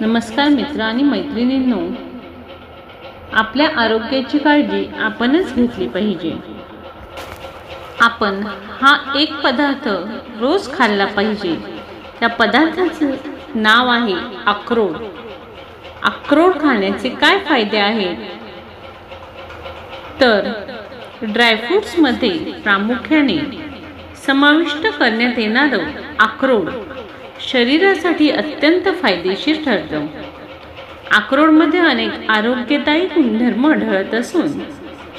नमस्कार मित्र आणि मैत्रिणींनो. आपल्या आरोग्याची काळजी आपणच घेतली पाहिजे. आपण हा एक पदार्थ रोज खाल्ला पाहिजे. त्या पदार्थाचं नाव आहे अक्रोड. अक्रोड खाण्याचे काय फायदे आहेत? तर ड्रायफ्रूट्समध्ये प्रामुख्याने समाविष्ट करण्यात येणारं अक्रोड शरीरासाठी अत्यंत फायदेशीर ठरतं. अक्रोडमध्ये अनेक आरोग्यदायी गुणधर्म आढळत असून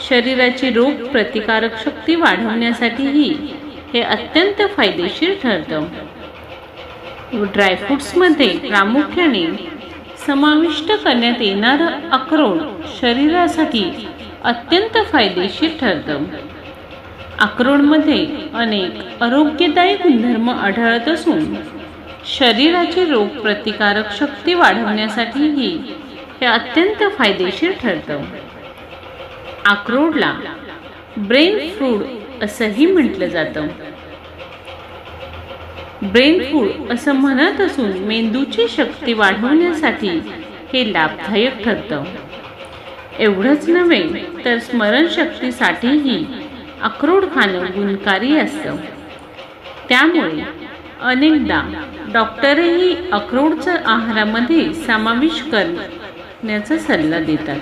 शरीराची रोग प्रतिकारक शक्ती वाढवण्यासाठीही हे अत्यंत फायदेशीर ठरतं. ड्रायफ्रूट्समध्ये प्रामुख्याने समाविष्ट करण्यात येणारं अक्रोड शरीरासाठी अत्यंत फायदेशीर ठरतं. अक्रोडमध्ये अनेक आरोग्यदायी गुणधर्म आढळत असून शरीराची रोगप्रतिकारक शक्ती वाढवण्यासाठीही हे अत्यंत फायदेशीर ठरतं. अक्रोडला ब्रेन फूड असंही म्हटलं जातं. ब्रेन फूड असं म्हणत असून मेंदूची शक्ती वाढवण्यासाठी हे लाभदायक ठरतं. एवढंच नव्हे तर स्मरणशक्तीसाठीही अक्रोड खाणं गुणकारी असतं. त्यामुळे अनेकदा डॉक्टरही अक्रोडचा आहारामध्ये समावेश करण्याचा सल्ला देतात.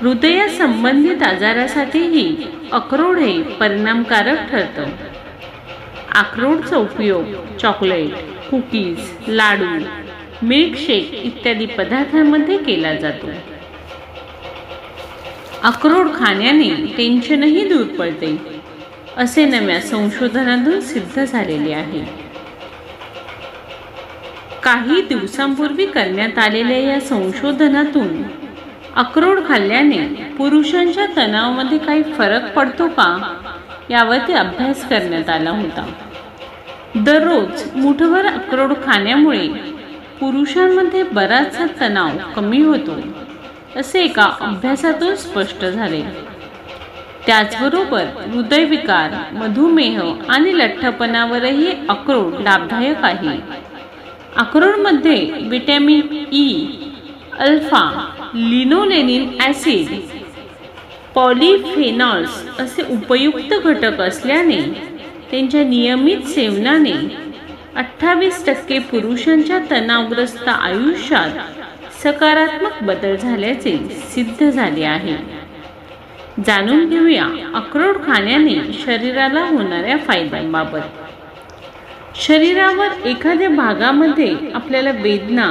हृदयासंबंधित आजारासाठीही अक्रोड हे परिणामकारक ठरतं. अक्रोडचा उपयोग चॉकलेट कुकीज लाडू मिल्कशेक इत्यादी पदार्थांमध्ये केला जातो. अक्रोड खाण्याने टेन्शनही दूर पडते असे नव्या संशोधनातून सिद्ध झालेले आहे. काही दिवसांपूर्वी करण्यात आलेल्या या संशोधनातून अक्रोड खाल्ल्याने पुरुषांच्या तणावामध्ये काही फरक पडतो का यावरती अभ्यास करण्यात आला होता. दररोज मुठभर अक्रोड खाण्यामुळे पुरुषांमध्ये बराचसा तणाव कमी होतो असे एका अभ्यासातून स्पष्ट झाले. त्याचबरोबर हृदयविकार मधुमेह आणि लठ्ठपणावरही अक्रोड लाभदायक आहे. अक्रोडमध्ये vitamin E alpha linolenic acid polyphenols असे उपयुक्त घटक असल्याने त्यांच्या नियमित सेवनाने अठ्ठावीस टक्के पुरुषांच्या तणावग्रस्त आयुष्यात सकारात्मक बदल झाल्याचे सिद्ध झाले आहे. जाणून घेऊया अक्रोड खाण्याने शरीराला होणाऱ्या फायद्यांबाबत. शरीरावर एखाद्या भागामध्ये आपल्याला वेदना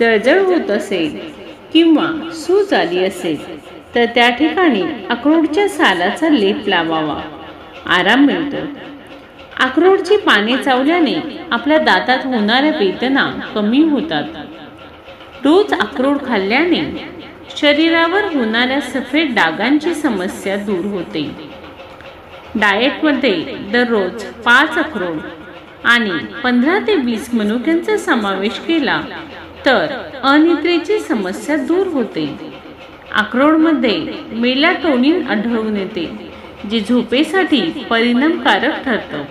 जळजळ होत असेल किंवा सूज आली असेल तर त्या ठिकाणी अक्रोडच्या सालाचा लेप लावावा. आराम मिळतो. अक्रोडची पाने चावल्याने आपल्या दातात होणाऱ्या वेदना कमी होतात. रोज अक्रोड खाल्ल्याने शरीरावर होणाऱ्या सफेद डागांची समस्या दूर होते. डाएटमध्ये दररोज पाच अक्रोड आणि पंधरा ते वीस मनुक्यांचा समावेश केला तर अनिद्रेची समस्या दूर होते. अक्रोडमध्ये मेलाटोनिन आढळून येते जे झोपेसाठी परिणामकारक ठरतं.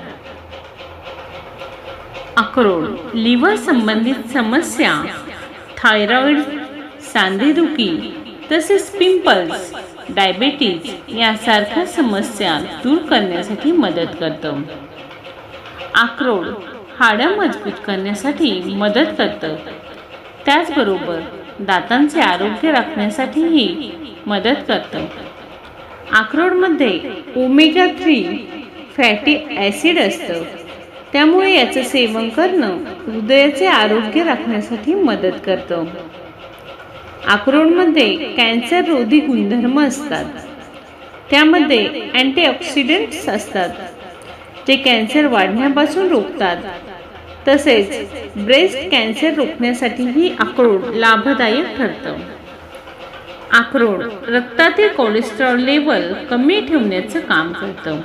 अक्रोड लिव्हर संबंधित समस्या थायरॉइड सांधेदुखी तसेच पिंपल्स डायबेटीज यासारख्या समस्या दूर करण्यासाठी मदत करतं. आक्रोड हाडं मजबूत करण्यासाठी मदत करतं. त्याचबरोबर दातांचे आरोग्य राखण्यासाठीही मदत करतं. अक्रोडमध्ये ओमेगा थ्री फॅटी ॲसिड असतं. त्यामुळे याचं सेवन करणं हृदयाचे आरोग्य राखण्यासाठी मदत करतं. अक्रोडमध्ये कॅन्सर रोधी गुणधर्म असतात. त्यामध्ये अँटीऑक्सिडंट्स असतात. जे कॅन्सर वाढण्यापासून रोखतात. तसेच ब्रेस्ट कॅन्सर रोखण्यासाठीही अक्रोड लाभदायक ठरतं. अक्रोड रक्तातील कोलेस्ट्रॉल लेवल कमी ठेवण्याचं काम करतं.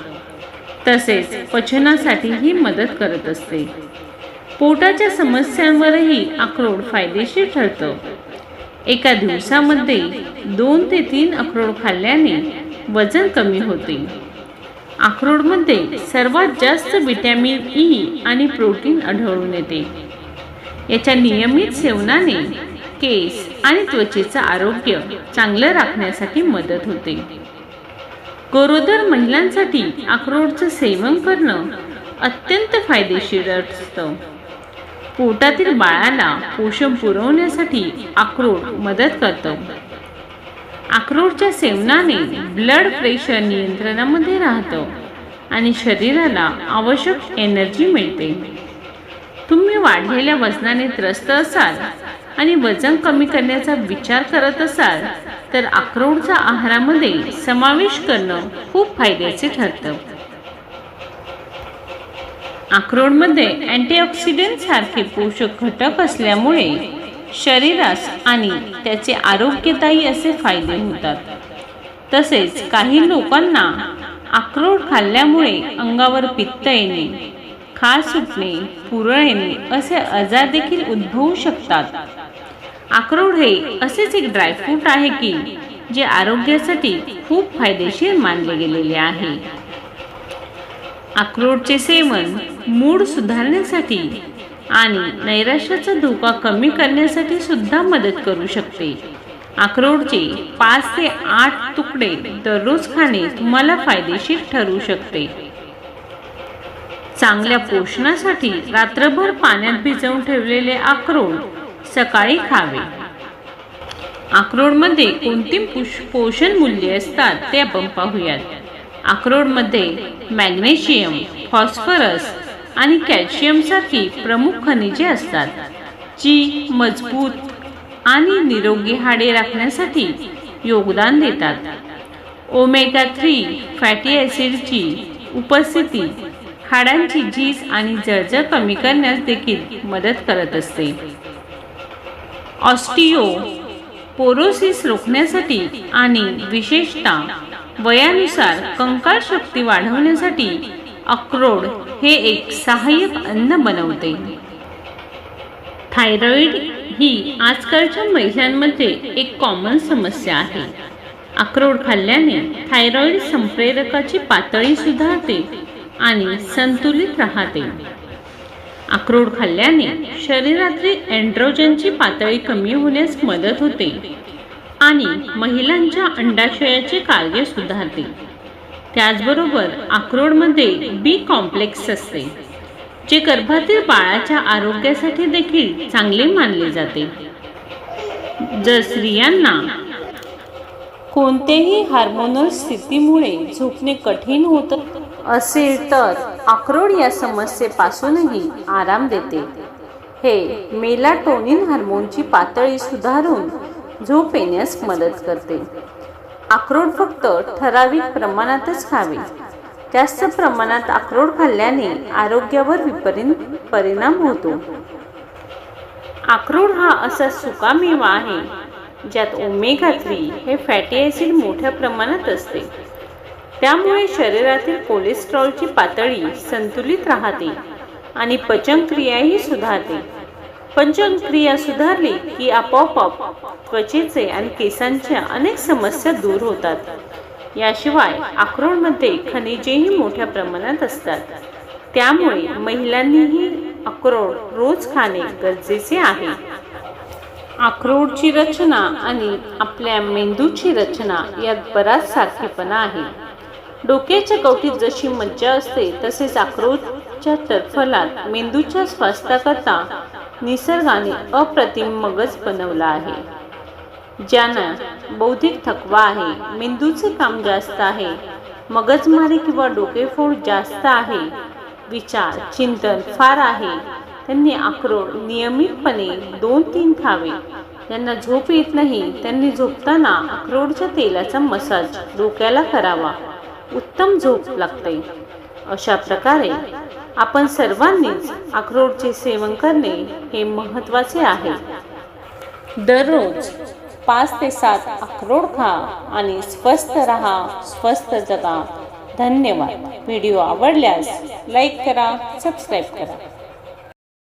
तसेच पचनासाठीही मदत करत असते. पोटाच्या समस्यांवरही अक्रोड फायदेशीर ठरतं. एका दिवसामध्ये दोन ते तीन अक्रोड खाल्ल्याने वजन कमी होते. अक्रोडमध्ये सर्वात जास्त विटॅमिन ई आणि प्रोटीन आढळून येते. याच्या नियमित सेवनाने केस आणि त्वचेचं आरोग्य चांगलं राखण्यासाठी मदत होते. गरोदर महिलांसाठी अक्रोडचं सेवन करणं अत्यंत फायदेशीर असतं. पोटातील बाळाला पोषण पुरवण्यासाठी अक्रोड मदत करतं. अक्रोडच्या सेवनाने ब्लड प्रेशर नियंत्रणामध्ये राहतं आणि शरीराला आवश्यक एनर्जी मिळते. तुम्ही वाढलेल्या वजनाने त्रस्त असाल आणि वजन कमी करण्याचा विचार करत असाल तर अक्रोडचा आहारामध्ये समावेश करणं खूप फायद्याचे ठरतं. अक्रोडमध्ये अँटीऑक्सिडंट सारखे पोषक घटक असल्यामुळे शरीरास आणि त्याचे आरोग्यदायी असे फायदे होतात. तसेच काही लोकांना अक्रोड खाल्ल्यामुळे अंगावर पित्त येणे खास सुटणे पुरळ येणे असे आजार देखील उद्भवू शकतात. अक्रोड हे असेच एक ड्रायफ्रूट आहे की जे आरोग्यासाठी खूप फायदेशीर मानले गेलेले आहे. अक्रोडचे सेवन मूड सुधारण्यासाठी आणि नैराश्याचा धोका कमी करण्यासाठी सुद्धा मदत करू शकते. अक्रोडचे पाच ते आठ तुकडे दररोज खाणे तुम्हाला फायदेशीर ठरू शकते. चांगल्या पोषणासाठी रात्रभर पाण्यात भिजवून ठेवलेले अक्रोड सकाळी खावे. अक्रोडमध्ये कोणती पोषण मूल्ये असतात ते आपण पाहूयात. अक्रोडमध्ये मॅग्नेशियम फॉस्फरस आणि कॅल्शियम सारखी प्रमुख खनिजे असतात जी मजबूत आणि निरोगी हाडे राखण्यासाठी योगदान देतात. ओमेगा थ्री फॅटी ॲसिडची उपस्थिती हाडांची झीज आणि जळजळ कमी करण्यास देखील मदत करत असते. ऑस्टिओ पोरोसिस रोखण्यासाठी आणि विशेषतः वयानुसार कंकाळ शक्ती वाढवण्यासाठी अक्रोड हे एक सहाय्यक अन्न बनवते. थायरॉइड ही आजकालच्या महिलांमध्ये एक कॉमन समस्या आहे. अक्रोड खाल्ल्याने थायरॉइड संप्रेरकाची पातळी सुधारते आणि संतुलित राहते. अक्रोड खाल्ल्याने शरीरातील एन्ड्रोजनची पातळी कमी होण्यास मदत होते आणि महिलांच्या अंडाशयाचे कार्य सुधारते. त्याचबरोबर अक्रोडमध्ये बी कॉम्प्लेक्स असते जे गर्भातील बाळाच्या आरोग्यासाठी देखील चांगले मानले जाते. जर स्त्रियांना कोणतेही हार्मोनल स्थितीमुळे झोपणे कठीण होत असेल तर अक्रोड या समस्येपासूनही आराम देते. हे मेलाटोनिन हार्मोनची पातळी सुधारून झोप येण्यास मदत करते. अक्रोड फक्त ठराविक प्रमाणातच खावे. जास्त प्रमाणात अक्रोड खाल्ल्याने आरोग्यावर विपरीत परिणाम होतो. अक्रोड हा असा सुका मेवा आहे ज्यात ओमेगा थ्री हे फॅटी ॲसिड मोठ्या प्रमाणात असते. त्यामुळे शरीरातील कोलेस्ट्रॉलची पातळी संतुलित राहते आणि पचनक्रियाही सुधारते. पचनक्रिया सुधारली की आपोआप त्वचेचे आणि केसांच्या अनेक समस्या दूर होतात. याशिवाय अक्रोडमध्ये खनिजेही मोठ्या प्रमाणात असतात. त्यामुळे महिलांनीही अक्रोड रोज खाणे गरजेचे आहे. अक्रोडची रचना आणि आपल्या मेंदूची रचना यात बराच सारखेपणा आहे. डोक्याच्या कवटीत जशी मज्जा असते तसेच अक्रोडच्या टरफलात मेंदूच्या स्वास्थ्याकरता निसर्गाने अप्रतिम मगज बनवला आहे. ज्यांना बौद्धिक थकवा आहे मेंदूचे काम जास्त आहे मगजमारी किंवा डोकेफोड जास्त आहे विचार चिंतन फार आहे त्यांनी अक्रोड नियमितपणे दोन तीन खावे ज्यांना झोप येत नाही त्यांनी झोपताना अक्रोडच्या तेलाचा मसाज डोक्याला करावा. उत्तम झोप लागते. अशा प्रकारे आपण सर्वांनीच अक्रोडचे सेवन करणे हे महत्त्वाचे आहे. दररोज पाच ते सात अक्रोड खा आणि स्वस्त राहा स्वस्त जगा. धन्यवाद. व्हिडिओ आवडल्यास लाईक करा सबस्क्राईब करा.